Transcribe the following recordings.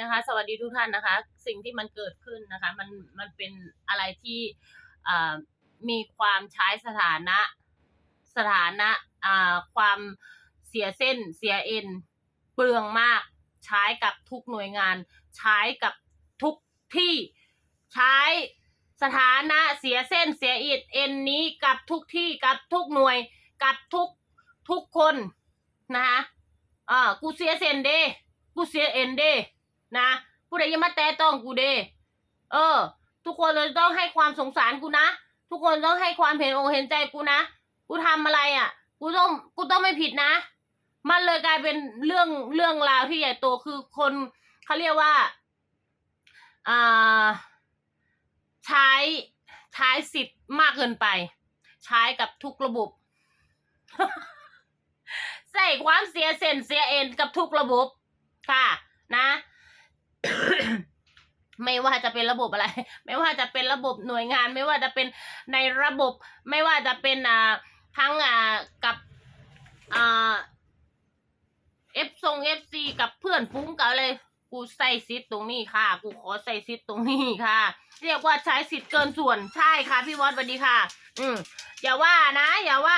นะคะ สวัสดีทุกท่านนะคะ สิ่งที่มันเกิดขึ้นนะคะ มันมันเป็นอะไรที่มีความใช้สถานะสถานะความเสียเส้นเสียเอ็น เปลืองมาก ใช้กับทุกหน่วยงาน ใช้กับทุกที่ใช้สถานะเสียเส้นเสียอิดเอ็นนี้กับทุกที่กับทุกหน่วยกับทุกทุกคนนะคะอ่ากูเสียเส้นเด้กูเสียเอ็นเด้ นะผู้ใดยังมาแตะต้องกูเดเออ ทุกคนเลยต้องให้ความสงสารกูนะ ทุกคนต้องให้ความเห็นอกเห็นใจกูนะ กูทำอะไรอะ กูต้องกูต้องไม่ผิดนะ มันเลยกลายเป็นเรื่องเรื่องราวที่ใหญ่โตคือคนเขาเรียกว่าอ่าใช้ใช้สิทธิ์มากเกินไป ใช้กับทุกระบบใส่ความเสียเซนเสียเอ็นกับทุกระบบค่ะ นะ ไม่ว่าจะเป็นระบบอะไร ไม่ว่าจะเป็นระบบหน่วยงาน ไม่ว่าจะเป็นในระบบ ไม่ว่าจะเป็นอ่าทั้งอ่ากับอ่าเอฟทรงเอฟซีกับเพื่อนฟุ้งกับอะไรกูใส่ซิทตรงนี้ค่ะ กูขอใส่ซิทตรงนี้ค่ะ เรียกว่าใช้สิทธิ์เกินส่วนใช่ค่ะ พี่วอดสวัสดีค่ะ อืมอย่าว่านะ อย่าว่า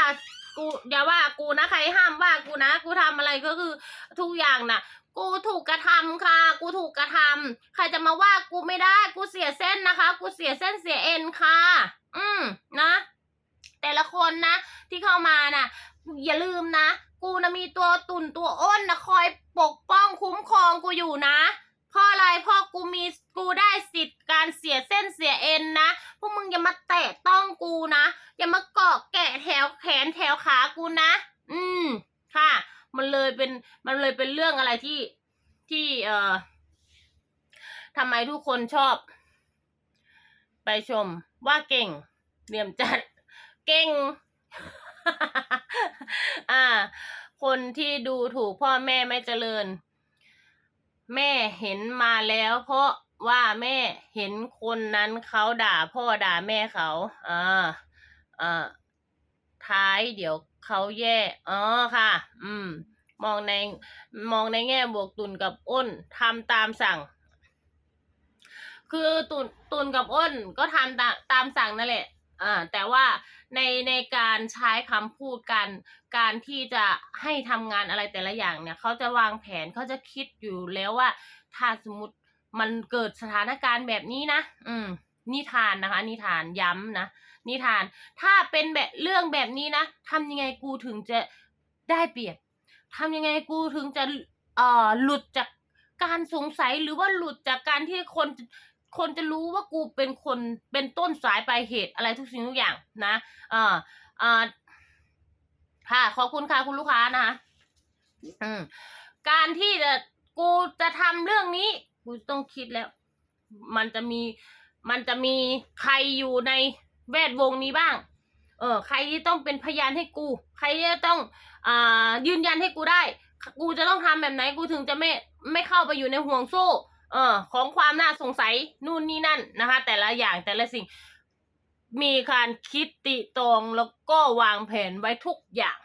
กูอย่าว่ากูนะใครห้ามว่ากูนะ กูทำอะไรก็คือทุกอย่างน่ะ กูถูกกระทำค่ะ กูถูกกระทำใครจะมาว่ากูไม่ได้ กูเสียเส้นนะคะ กูเสียเส้นเสียเอ็นค่ะ อืมนะ แต่ละคนนะ ที่เข้ามาน่ะ อย่าลืมนะ กูนะมีตัวตุ่นตัวอ้นนะคอยปกป้องคุ้มครองกูอยู่นะเพราะอะไรพราะกูมีกูได้สิทธิ์การเสียเส้นเสียเอ็นนะ พวกมึงอย่ามาแตะต้องกูนะ อย่ามาเกาะแกะแถวแขนแถวขากูนะ อืมค่ะ มันเลยเป็นมันเลยเป็นเรื่องอะไรที่ที่เอ่อทำไมทุกคนชอบ ไปชมว่าเก่งเหลี่ยมจัดเก่ง อ่า คนที่ดูถูกพ่อแม่ไม่เจริญ แม่เห็นมาแล้ว เพราะว่าแม่เห็นคนนั้นเขาด่าพ่อด่าแม่เขาอ่าอ่า ท้าย เดี๋ยวเขาแย่อ๋อค่ะ อืม มองในมองในแง่บวกตุนกับอ้นทำตามสั่ง คือตุนตุนกับอ้นก็ทำตามตามสั่งนั่นแหละอ่าแต่ว่าในในการใช้คำพูดการการที่จะให้ทำงานอะไรแต่ละอย่างเนี่ยเขาจะวางแผนเขาจะคิดอยู่แล้วว่า ถ้าสมมติมันเกิดสถานการณ์แบบนี้นะ อืม นิทานนะคะ นิทานย้ำนะ นิทาน ถ้าเป็นแบบเรื่องแบบนี้นะทำยังไงกูถึงจะได้เปรียบทำยังไงกูถึงจะเอ่อหลุดจากการสงสัยหรือว่าหลุดจากการที่คนคนจะรู้ว่ากูเป็นคนเป็นต้นสายปลายเหตุอะไรทุกสิ่งทุกอย่างนะเอ่อเอ่อค่ะ ขอบคุณค่ะคุณลูกค้านะคะอืมการที่จะกูจะทำเรื่องนี้ กูต้องคิดแล้ว มันจะมี มันจะมีใครอยู่ในแวดวงนี้บ้าง เออ ใครที่ต้องเป็นพยานให้กู ใครที่ต้องอ่ายืนยันให้กูได้ กูจะต้องทำแบบไหนกูถึงจะไม่ไม่เข้าไปอยู่ในห่วงโซ่ เออ ของความน่าสงสัยนู่นนี่นั่นนะคะ แต่ละอย่างแต่ละสิ่ง มีการคิดติตรองแล้วก็วางแผนไว้ทุกอย่าง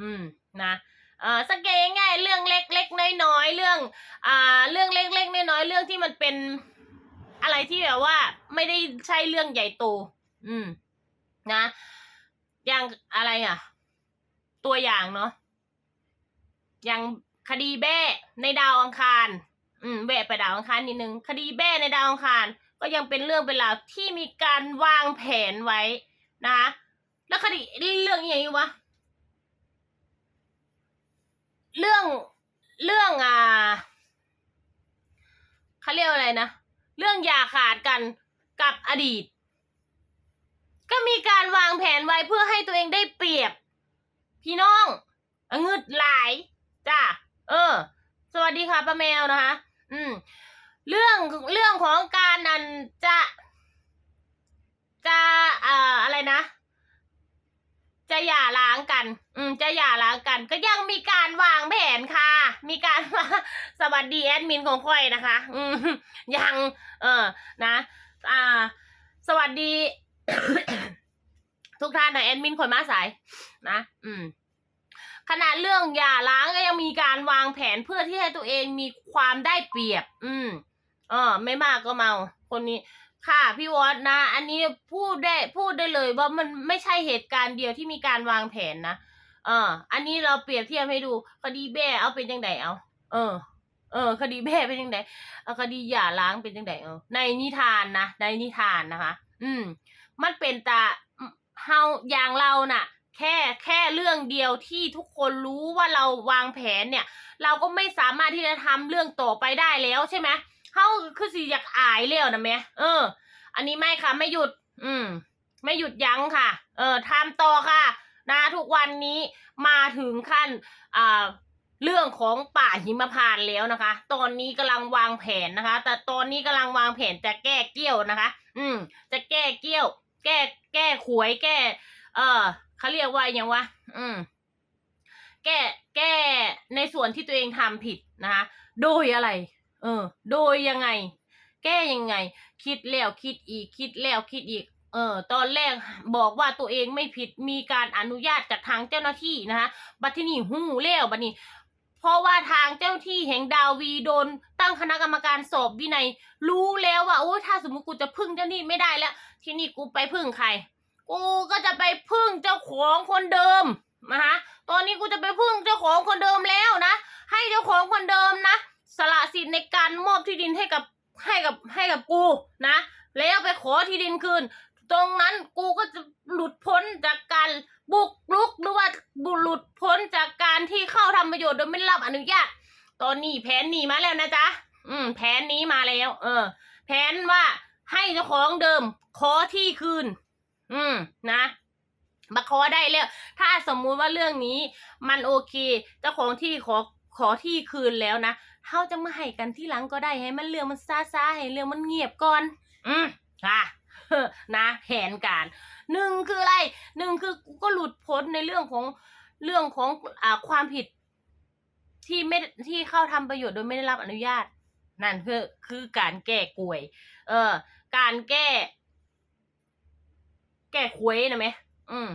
อืมนะเอ่อสังเกตง่ายเรื่องเล็กๆน้อยๆเรื่อง อ่า เรื่องเล็กๆน้อยๆเรื่องที่มันเป็น อะไรที่แบบว่าไม่ได้ใช่เรื่องใหญ่โต อืม นะ อย่างอะไรอะ ตัวอย่างเนาะ อย่างคดีแบ้ในดาวอังคาร อืมแวะไปดาวอังคารนิดนึง คดีแบ้ในดาวอังคาร ก็ยังเป็นเรื่องเป็นราวที่มีการวางแผนไว้นะคะแล้วคดีเรื่องอย่างนี้วะ เรื่องเรื่องอ่าเขาเรียกอะไรนะ เรื่องอย่าขาดกันกับอดีต ก็มีการวางแผนไว้เพื่อให้ตัวเองได้เปรียบ พี่น้ององ,งึดหลายจ้าเออ สวัสดีค่ะป้าแมวนะคะ อืม เรื่องเรื่องของการนันจะ จะอ่าอะไรนะ จะหย่าร้างกัน อืม จะหย่าร้างกัน ก็ยังมีการวางแผนค่ะ มีการว่าสวัสดีแอดมินของค่อยนะคะ อืม ยัง เออ นะ อ่า สวัสดี ทุกท่านนะแอดมินคนมาสาย นะ อืม ขนาดเรื่องหย่าร้างก็ยังมีการวางแผนเพื่อที่ให้ตัวเองมีความได้เปรียบ อืม เออ ไม่มากก็เมา คนนี้ ค่ะพี่วอดนะ อันนี้พูดได้พูดได้เลยว่ามันไม่ใช่เหตุการณ์เดียวที่มีการวางแผนนะเออ อันนี้เราเปรียบเทียบให้ดูคดีแบ่เอาเป็นยังไงเอา เออ เออ คดีแบ่เป็นยังไงเอาคดีหย่าร้างเป็นยังไงเอาในนิทานนะในนิทานนะคะ อืม มันเป็นตาเฮาอย่างเราน่ะ แค่แค่เรื่องเดียวที่ทุกคนรู้ว่าเราวางแผนเนี่ย เราก็ไม่สามารถที่จะทำเรื่องต่อไปได้แล้วใช่ไหม เฮาคือสิอยากอายแล้วนะแม่เออ อันนี้ไม่ค่ะ ไม่หยุด อืม ไม่หยุดยั้งค่ะ เออทำต่อค่ะ นะทุกวันนี้มาถึงขั้นอ่าเรื่องของป่าหิมพานต์แล้วนะคะ ตอนนี้กำลังวางแผนนะคะ แต่ตอนนี้กำลังวางแผนจะแก้เกี้ยวนะคะ อืม จะแก้เกี้ยว แก้ แก้ขวย แก้ เออเขาเรียกว่าอย่างวะ อืม แก้ แก้ในส่วนที่ตัวเองทำผิดนะคะ โดยอะไร เออ โดยยังไง แก้ยังไง คิดแล้วคิดอีก คิดแล้วคิดอีก เออ ตอนแรกบอกว่าตัวเองไม่ผิดมีการอนุญาตจากทางเจ้าหน้าที่นะคะบัดที่นี่หู้แล้วบัดนี้เพราะว่าทางเจ้าที่แห่งดาววีโดน ตั้งคณะกรรมการสอบวินัย รู้แล้วว่าโอ้ยถ้าสมมติกูจะพึ่งเจ้าหนี้ไม่ได้แล้ว ที่นี่กูไปพึ่งใคร กูก็จะไปพึ่งเจ้าของคนเดิมนะคะตอนนี้กูจะไปพึ่งเจ้าของคนเดิมแล้วนะ ให้เจ้าของคนเดิมนะ สละสิทธิ์ในการมอบที่ดินให้กับให้กับให้กับกูนะ แล้วไปขอที่ดินคืน ตรงนั้นกูก็จะหลุดพ้นจากการบุกรุกหรือว่าบุหลุดพ้นจากการที่เข้าทำประโยชน์โดยไม่รับอนุญาต ตอนนี้แผนนี้มาแล้วนะจ๊ะอืม แผนนี้มาแล้ว เออ แผนว่าให้เจ้าของเดิม ขอที่คืน อืม นะมาขอได้แล้ว ถ้าสมมุติว่าเรื่องนี้มันโอเค เจ้าของที่ขอ ขอที่คืนแล้วนะเขาจะมาให้กันที่หลังก็ได้ให้มันเรื่องมันซาซาให้เรื่องมันเงียบก่อน อืมค่ะนะแผนการหนึ่งคืออะไรหนึ่งคือกูก็หลุดพ้นในเรื่องของเรื่องของอ่าความผิด ที่ไม่ที่เข้าทำประโยชน์โดยไม่ได้รับอนุญาต นั่นคือคือการแก้กลวย เออ การแก้ แก้ควยนะไหมอืม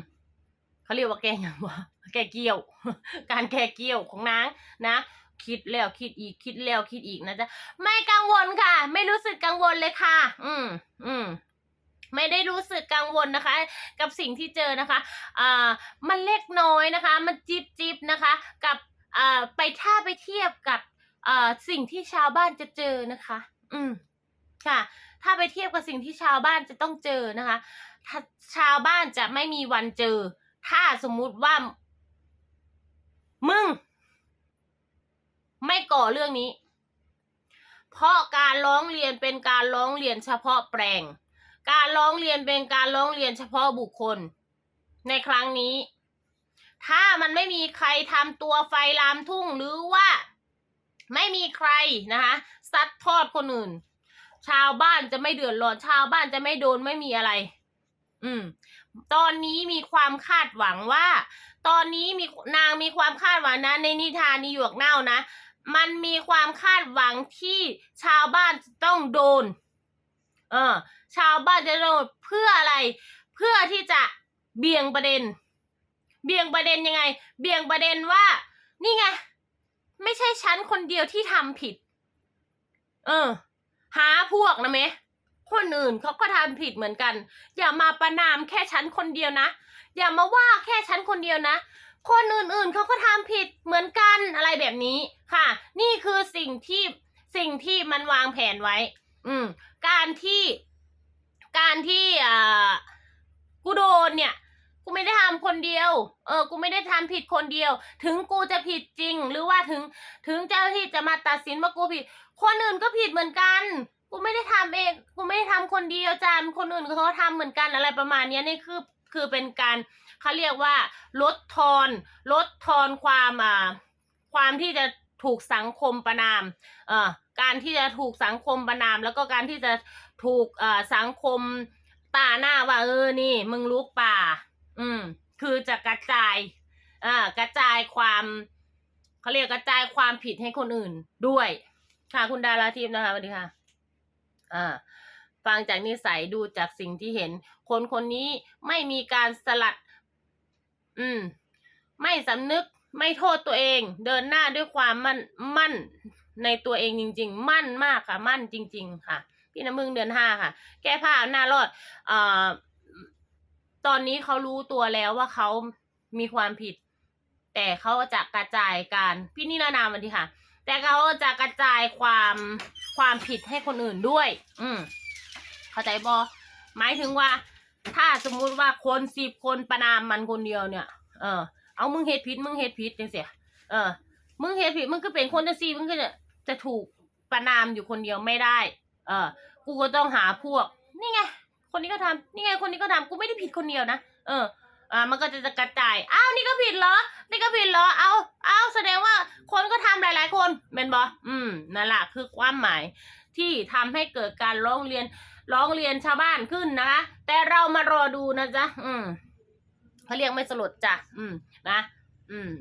เขาเรียกว่าแก้ยังวะ แก้เกี้ยว การแก้เกี้ยวของนางนะคิดแล้วคิดอีกคิดแล้วคิดอีกนะจ๊ะไม่กังวลค่ะ ไม่รู้สึกกังวลเลยค่ะ อืมอืมไม่ได้รู้สึกกังวลนะคะ กับสิ่งที่เจอนะคะอ่ามันเล็กน้อยนะคะ มันจิบจิบนะคะ กับอ่าไปถ้าไปเทียบกับอ่าสิ่งที่ชาวบ้านจะเจอนะคะ อืมค่ะ ถ้าไปเทียบกับสิ่งที่ชาวบ้านจะต้องเจอนะคะถ้าชาวบ้านจะไม่มีวันเจอ ถ้าสมมุติว่า มึง ไม่ก่อเรื่องนี้ เพราะการร้องเรียนเป็นการร้องเรียนเฉพาะแปลง การร้องเรียนเป็นการร้องเรียนเฉพาะบุคคล ในครั้งนี้ ถ้ามันไม่มีใครทำตัวไฟลามทุ่งหรือว่าไม่มีใครนะคะซัดทอดคนอื่น ชาวบ้านจะไม่เดือดร้อนชาวบ้านจะไม่โดนไม่มีอะไร อืม ตอนนี้มีความคาดหวังว่า ตอนนี้มีนางมีความคาดหวังนะ ในนิทานนิยวกเน่านะ มันมีความคาดหวังที่ชาวบ้านต้องโดน เออ ชาวบ้านจะโดนเพื่ออะไร เพื่อที่จะเบี่ยงประเด็น เบี่ยงประเด็นยังไง เบี่ยงประเด็นว่า นี่ไง ไม่ใช่ฉันคนเดียวที่ทำผิด เออ หาพวกนะเม คนอื่นเขาก็ทำผิดเหมือนกัน อย่ามาประนามแค่ฉันคนเดียวนะ อย่ามาว่าแค่ฉันคนเดียวนะ คนอื่นๆเขาก็ทำผิดเหมือนกันอะไรแบบนี้ค่ะ นี่คือสิ่งที่สิ่งที่มันวางแผนไว้ อืม การที่ การที่อ่ากูโดนเนี่ยกูไม่ได้ทำคนเดียว เออ กูไม่ได้ทำผิดคนเดียว ถึงกูจะผิดจริง หรือว่าถึง ถึงเจ้าหน้าที่จะมาตัดสินว่ากูผิด คนอื่นก็ผิดเหมือนกัน กูไม่ได้ทำเองกูไม่ได้ทำคนเดียวจานคนอื่นเขาทำเหมือนกันอะไรประมาณเนี้ยนี่คือคือเป็นการเขาเรียกว่าลดทอนลดทอนความอ่าความที่จะถูกสังคมประนามเอ่อการที่จะถูกสังคมประนาม แล้วก็การที่จะถูกเอ่อสังคมตาหน้าว่าเออนี่ มึงลุกป่า อืม คือจะกระจายอ่ากระจายความเขาเรียกกระจายความผิดให้คนอื่นด้วย ค่ะคุณดาราทิพย์นะคะสวัสดีค่ะ อ่าฟังจากนิสัยดูจากสิ่งที่เห็น คนคนนี้ไม่มีการสลัด อืม ไม่สำนึกไม่โทษตัวเอง เดินหน้าด้วยความมั่นมั่นในตัวเองจริง ๆ มั่นมากค่ะ มั่นจริง ๆ ค่ะ พี่น้ำมึงเดือนห้าค่ะ แก้ผ้าหน้ารอดเอ่อตอนนี้เขารู้ตัวแล้วว่าเขามีความผิด แต่เขาจะกระจายการ พี่นิรนามวันทีค่ะ แต่เขาจะกระจายความ ความผิดให้คนอื่นด้วย อืมเข้าใจบอหมายถึงว่า ถ้าสมมุติว่าคนสิบคนประนามมันคนเดียวเนี่ย เออ เอามึงเฮ็ดผิดมึงเฮ็ดผิดจังเสียเออ มึงเฮ็ดผิดมึงก็เป็นคนจังซี่มึงก็จะจะถูกประนามอยู่คนเดียวไม่ได้ เออ กูก็ต้องหาพวก นี่ไง คนนี้ก็ทำนี่ไง คนนี้ก็ทำกูไม่ได้ผิดคนเดียวนะ เออ อ่ามันก็จะกระจาย อ้าวนี่ก็ผิดเหรอ นี่ก็ผิดเหรอ เอาเอาแสดงว่าคนก็ทำหลาย ๆ คนเป็นบออืมนั่นแหละคือความหมายที่ทำให้เกิดการร้องเรียนร้องเรียนชาวบ้านขึ้นนะคะ แต่เรามารอดูนะจ๊ะ อืมเขาเรียกไม่สลดจ้ะ อืมนะ อืม